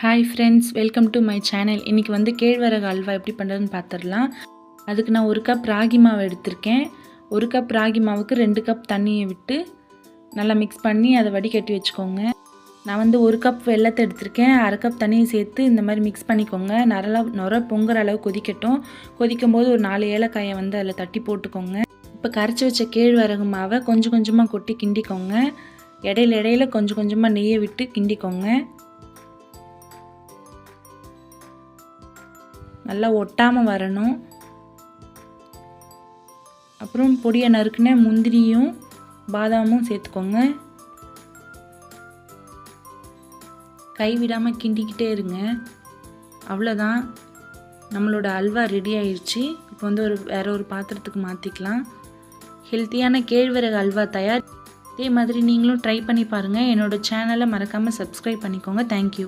Hi friends welcome to my channel இன்றைக்கி வந்து கேழ்வரகு அல்வா எப்படி பண்ணுறதுன்னு பார்த்துடலாம் அதுக்கு நான் ஒரு கப் ராகி மாவு எடுத்திருக்கேன். ஒரு கப் ராகி மாவுக்கு ரெண்டு கப் தண்ணியை விட்டு நல்லா மிக்ஸ் பண்ணி அதை வடிகட்டி வச்சுக்கோங்க. நான் வந்து ஒரு கப் வெள்ளத்தை எடுத்திருக்கேன். அரை கப் தண்ணியை சேர்த்து இந்த மாதிரி மிக்ஸ் பண்ணிக்கோங்க. நல்லா நுர பொங்குற அளவு கொதிக்கட்டும். கொதிக்கும் போது ஒரு நாலு ஏலக்காயை வந்து அதில் தட்டி போட்டுக்கோங்க. இப்போ கரைச்சி வச்ச கேழ்வரகு மாவை கொஞ்சம் கொஞ்சமாக கொட்டி கிண்டிக்கோங்க. இடையில இடையில கொஞ்சம் கொஞ்சமாக நெய்யை விட்டு கிண்டிக்கோங்க. நல்லா ஒட்டாமல் வரணும். அப்புறம் பொடியை நறுக்குன முந்திரியும் பாதாமும் சேர்த்துக்கோங்க. கைவிடாமல் கிண்டிக்கிட்டே இருங்க. அவ்வளோதான் நம்மளோட அல்வா ரெடி ஆயிடுச்சு இப்போ வந்து ஒரு வேற ஒரு பாத்திரத்துக்கு மாற்றிக்கலாம் ஹெல்த்தியான கேழ்வரகு அல்வா தயார். இதே மாதிரி நீங்களும் ட்ரை பண்ணி பாருங்கள் என்னோடய சேனலை மறக்காமல் சப்ஸ்கிரைப் பண்ணிக்கோங்க. தேங்க்யூ